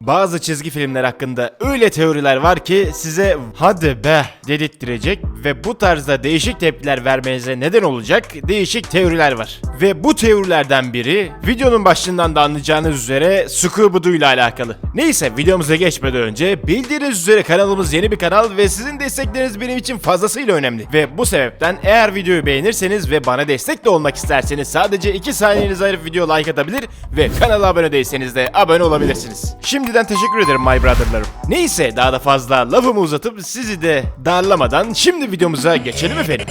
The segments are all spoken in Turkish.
Bazı çizgi filmler hakkında öyle teoriler var ki size hadi be dedirttirecek ve bu tarzda değişik tepkiler vermenize neden olacak değişik teoriler var. Ve bu teorilerden biri videonun başlığından da anlayacağınız üzere Scooby-Doo ile alakalı. Neyse videomuza geçmeden önce bildiğiniz üzere kanalımız yeni bir kanal ve sizin destekleriniz benim için fazlasıyla önemli. Ve bu sebepten eğer videoyu beğenirseniz ve bana destek de olmak isterseniz sadece 2 saniyenizi ayırıp video like atabilir ve kanala abone değilseniz de abone olabilirsiniz. Şimdiden teşekkür ederim my brotherlarım. Neyse daha da fazla lafımı uzatıp sizi de darlamadan şimdi videomuza geçelim efendim.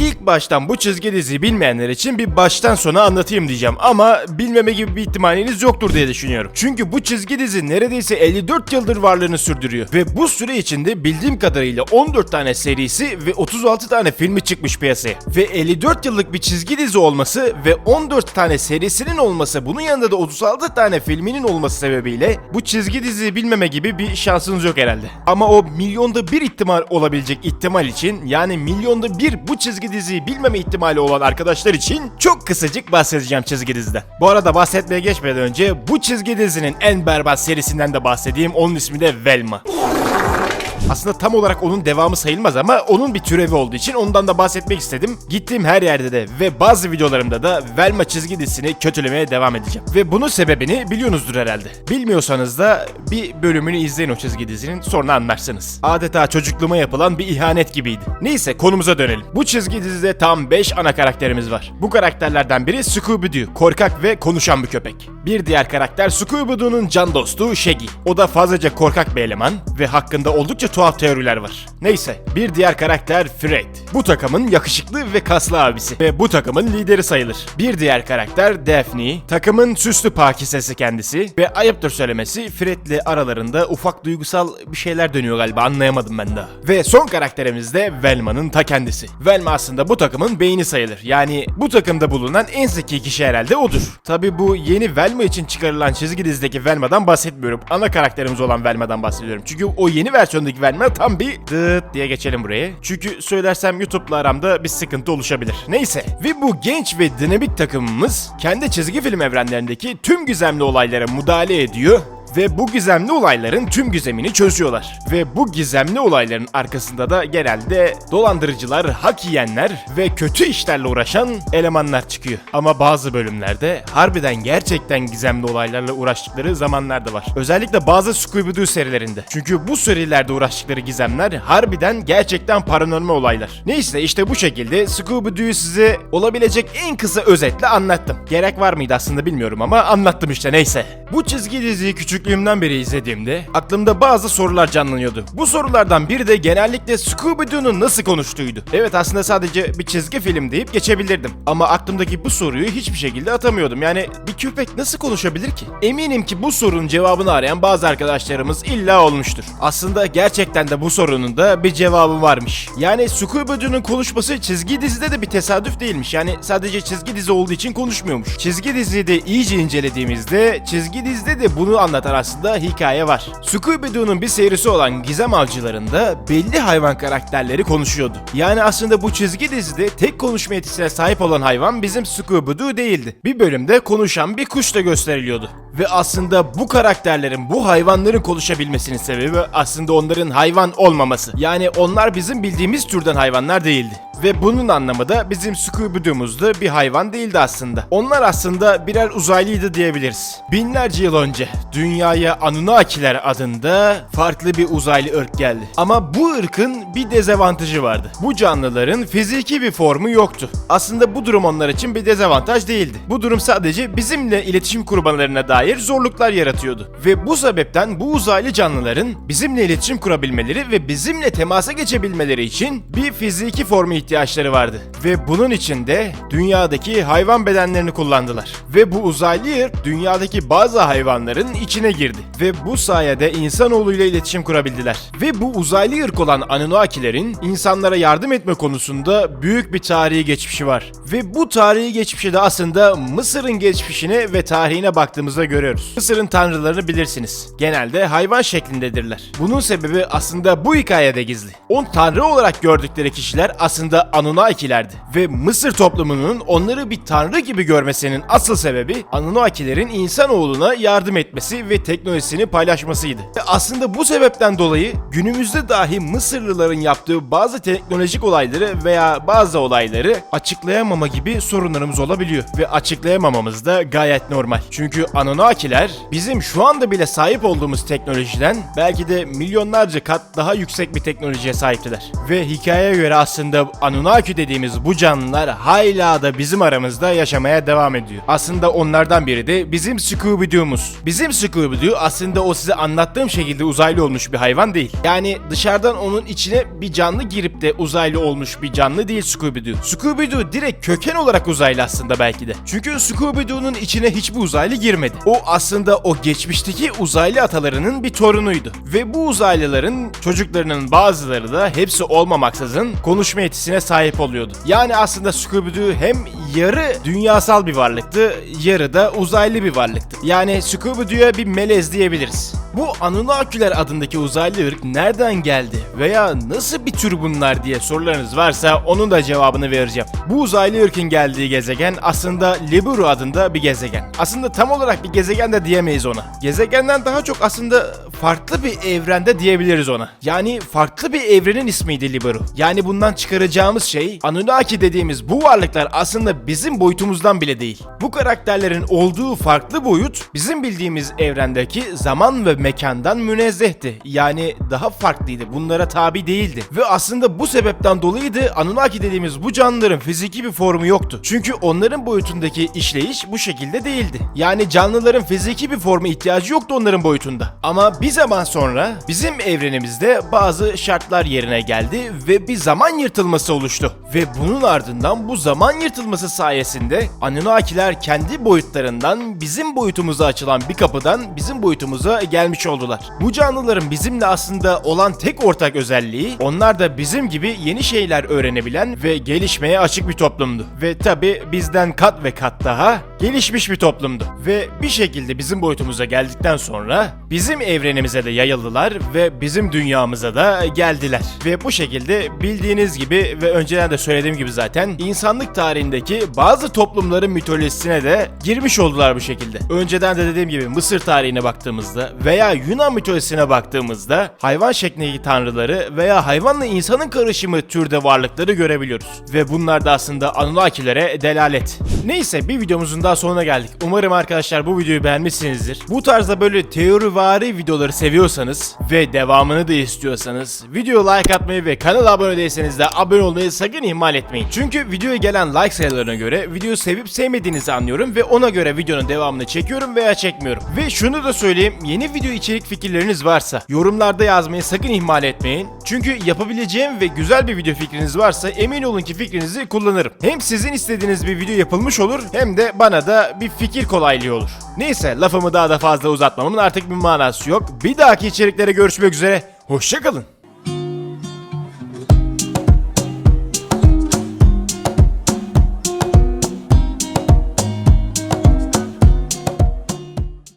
İlk baştan bu çizgi diziyi bilmeyenler için bir baştan sona anlatayım diyeceğim ama bilmeme gibi bir ihtimaliniz yoktur diye düşünüyorum. Çünkü bu çizgi dizi neredeyse 54 yıldır varlığını sürdürüyor ve bu süre içinde bildiğim kadarıyla 14 tane serisi ve 36 tane filmi çıkmış piyasaya. Ve 54 yıllık bir çizgi dizi olması ve 14 tane serisinin olması bunun yanında da 36 tane filminin olması sebebiyle bu çizgi diziyi bilmeme gibi bir şansınız yok herhalde. Ama o milyonda bir ihtimal olabilecek ihtimal için yani milyonda bir bu çizgi diziyi bilmeme ihtimali olan arkadaşlar için çok kısacık bahsedeceğim çizgi diziden. Bu arada bahsetmeye geçmeden önce bu çizgi dizinin en berbat serisinden de bahsedeyim. Onun ismi de Velma. Aslında tam olarak onun devamı sayılmaz ama onun bir türevi olduğu için ondan da bahsetmek istedim. Gittiğim her yerde de ve bazı videolarımda da Velma çizgi dizisini kötülemeye devam edeceğim. Ve bunun sebebini biliyorsunuzdur herhalde. Bilmiyorsanız da bir bölümünü izleyin o çizgi dizinin sonra anlarsınız. Adeta çocukluğuma yapılan bir ihanet gibiydi. Neyse konumuza dönelim. Bu çizgi dizide tam 5 ana karakterimiz var. Bu karakterlerden biri Scooby-Doo, korkak ve konuşan bir köpek. Bir diğer karakter Scooby-Doo'nun can dostu Shaggy. O da fazlaca korkak bir eleman ve hakkında oldukça tuhaf teoriler var. Neyse, bir diğer karakter Fred. Bu takımın yakışıklı ve kaslı abisi ve bu takımın lideri sayılır. Bir diğer karakter Daphne, takımın süslü pakisesi kendisi ve ayıptır söylemesi Fred'le aralarında ufak duygusal bir şeyler dönüyor galiba anlayamadım ben daha. Ve son karakterimiz de Velma'nın ta kendisi. Velma aslında bu takımın beyni sayılır. Yani bu takımda bulunan en zeki kişi herhalde odur. Tabi bu yeni Velma için çıkarılan çizgi dizideki Velma'dan bahsetmiyorum. Ana karakterimiz olan Velma'dan bahsediyorum. Çünkü o yeni versiyondaki Velma tam bir dıt diye geçelim buraya. Çünkü söylersem YouTube'la aramda bir sıkıntı oluşabilir. Neyse. Ve bu genç ve dinamik takımımız kendi çizgi film evrenlerindeki tüm gizemli olaylara müdahale ediyor ve bu gizemli olayların tüm gizemini çözüyorlar. Ve bu gizemli olayların arkasında da genelde dolandırıcılar, hak yiyenler ve kötü işlerle uğraşan elemanlar çıkıyor. Ama bazı bölümlerde harbiden gerçekten gizemli olaylarla uğraştıkları zamanlar da var. Özellikle bazı Scooby-Doo serilerinde. Çünkü bu serilerde uğraştıkları gizemler harbiden gerçekten paranormal olaylar. Neyse işte bu şekilde Scooby-Doo'yu size olabilecek en kısa özetle anlattım. Gerek var mıydı aslında bilmiyorum ama anlattım işte neyse. Bu çizgi diziyi küçüklüğümden beri izlediğimde aklımda bazı sorular canlanıyordu. Bu sorulardan biri de genellikle Scooby-Doo'nun nasıl konuştuğuydu. Evet aslında sadece bir çizgi film deyip geçebilirdim. Ama aklımdaki bu soruyu hiçbir şekilde atamıyordum. Yani bir köpek nasıl konuşabilir ki? Eminim ki bu sorunun cevabını arayan bazı arkadaşlarımız illa olmuştur. Aslında gerçekten de bu sorunun da bir cevabı varmış. Yani Scooby-Doo'nun konuşması çizgi dizide de bir tesadüf değilmiş. Yani sadece çizgi dizi olduğu için konuşmuyormuş. Çizgi diziyi de iyice incelediğimizde çizgi dizide de bunu anlatan aslında hikaye var. Scooby-Doo'nun bir serisi olan Gizem Avcılarında belli hayvan karakterleri konuşuyordu. Yani aslında bu çizgi dizide tek konuşma yetisine sahip olan hayvan bizim Scooby-Doo değildi. Bir bölümde konuşan bir kuş da gösteriliyordu. Ve aslında bu karakterlerin, bu hayvanların konuşabilmesinin sebebi aslında onların hayvan olmaması. Yani onlar bizim bildiğimiz türden hayvanlar değildi. Ve bunun anlamı da bizim Scooby-Doo'muz da bir hayvan değildi aslında. Onlar aslında birer uzaylıydı diyebiliriz. Binlerce yıl önce dünyaya Anunnakiler adında farklı bir uzaylı ırk geldi. Ama bu ırkın bir dezavantajı vardı. Bu canlıların fiziki bir formu yoktu. Aslında bu durum onlar için bir dezavantaj değildi. Bu durum sadece bizimle iletişim kurmalarına dair zorluklar yaratıyordu. Ve bu sebepten bu uzaylı canlıların bizimle iletişim kurabilmeleri ve bizimle temasa geçebilmeleri için bir fiziki formu ihtiyaçları vardı. Ve bunun için de dünyadaki hayvan bedenlerini kullandılar. Ve bu uzaylı ırk dünyadaki bazı hayvanların içine girdi. Ve bu sayede insanoğluyla iletişim kurabildiler. Ve bu uzaylı ırk olan Anunnakilerin insanlara yardım etme konusunda büyük bir tarihi geçmişi var. Ve bu tarihi geçmişi de aslında Mısır'ın geçmişine ve tarihine baktığımızda görüyoruz. Mısır'ın tanrılarını bilirsiniz. Genelde hayvan şeklindedirler. Bunun sebebi aslında bu hikayede gizli. On tanrı olarak gördükleri kişiler aslında aslında Anunnakilerdi. Ve Mısır toplumunun onları bir tanrı gibi görmesinin asıl sebebi Anunnakilerin insanoğluna yardım etmesi ve teknolojisini paylaşmasıydı. Ve aslında bu sebepten dolayı günümüzde dahi Mısırlıların yaptığı bazı teknolojik olayları veya bazı olayları açıklayamama gibi sorunlarımız olabiliyor. Ve açıklayamamamız da gayet normal. Çünkü Anunnakiler bizim şu anda bile sahip olduğumuz teknolojiden belki de milyonlarca kat daha yüksek bir teknolojiye sahiptiler. Ve hikayeye göre aslında Anunnaki dediğimiz bu canlılar hala da bizim aramızda yaşamaya devam ediyor. Aslında onlardan biri de bizim Scooby-Doo'muz. Bizim Scooby-Doo aslında o size anlattığım şekilde uzaylı olmuş bir hayvan değil. Yani dışarıdan onun içine bir canlı girip de uzaylı olmuş bir canlı değil Scooby-Doo. Scooby-Doo direkt köken olarak uzaylı aslında belki de. Çünkü Scooby-Doo'nun içine hiçbir uzaylı girmedi. O aslında o geçmişteki uzaylı atalarının bir torunuydu. Ve bu uzaylıların çocuklarının bazıları da hepsi olmamaksızın konuşma yetisine sahip oluyordu. Yani aslında Scooby-Doo hem yarı dünyasal bir varlıktı, yarı da uzaylı bir varlıktı. Yani Scooby-Doo'ya bir melez diyebiliriz. Bu Anunnakiler adındaki uzaylı ırk nereden geldi veya nasıl bir tür bunlar diye sorularınız varsa onun da cevabını vereceğim. Bu uzaylı ırkın geldiği gezegen aslında Liburu adında bir gezegen. Aslında tam olarak bir gezegen de diyemeyiz ona. Gezegenden daha çok aslında farklı bir evrende diyebiliriz ona. Yani farklı bir evrenin ismiydi Liburu. Yani bundan çıkaracağımız şey Anunnaki dediğimiz bu varlıklar aslında bizim boyutumuzdan bile değil. Bu karakterlerin olduğu farklı boyut bizim bildiğimiz evrendeki zaman ve mekandan münezzehti. Yani daha farklıydı. Bunlara tabi değildi. Ve aslında bu sebepten dolayı da Anunnaki dediğimiz bu canlıların fiziki bir formu yoktu. Çünkü onların boyutundaki işleyiş bu şekilde değildi. Yani canlıların fiziki bir forma ihtiyacı yoktu onların boyutunda. Ama bir zaman sonra bizim evrenimizde bazı şartlar yerine geldi ve bir zaman yırtılması oluştu. Ve bunun ardından bu zaman yırtılması sayesinde Anunnakiler kendi boyutlarından bizim boyutumuza açılan bir kapıdan bizim boyutumuza gelmiş oldular. Bu canlıların bizimle aslında olan tek ortak özelliği onlar da bizim gibi yeni şeyler öğrenebilen ve gelişmeye açık bir toplumdu. Ve tabi bizden kat ve kat daha gelişmiş bir toplumdu. Ve bir şekilde bizim boyutumuza geldikten sonra bizim evrenimize de yayıldılar ve bizim dünyamıza da geldiler. Ve bu şekilde bildiğiniz gibi ve önceden de söylediğim gibi zaten insanlık tarihindeki bazı toplumların mitolojisine de girmiş oldular bu şekilde. Önceden de dediğim gibi Mısır tarihine baktığımızda veya Yunan mitolojisine baktığımızda hayvan şeklindeki tanrıları veya hayvanla insanın karışımı türde varlıkları görebiliyoruz. Ve bunlar da aslında Anunnakilere delalet. Neyse bir videomuzun daha sonuna geldik. Umarım arkadaşlar bu videoyu beğenmişsinizdir. Bu tarzda böyle teorivari videoları seviyorsanız ve devamını da istiyorsanız video like atmayı ve kanala abone değilseniz de abone olmayı sakın ihmal etmeyin. Çünkü videoya gelen like sayılarına göre videoyu sevip sevmediğinizi anlıyorum ve ona göre videonun devamını çekiyorum veya çekmiyorum. Ve şunu da söyleyeyim yeni video içerik fikirleriniz varsa yorumlarda yazmayı sakın ihmal etmeyin. Çünkü yapabileceğim ve güzel bir video fikriniz varsa emin olun ki fikrinizi kullanırım. Hem sizin istediğiniz bir video yapılmış olur hem de bana bir fikir kolaylığı olur. Neyse lafımı daha da fazla uzatmamın artık bir manası yok. Bir dahaki içeriklere görüşmek üzere. Hoşçakalın.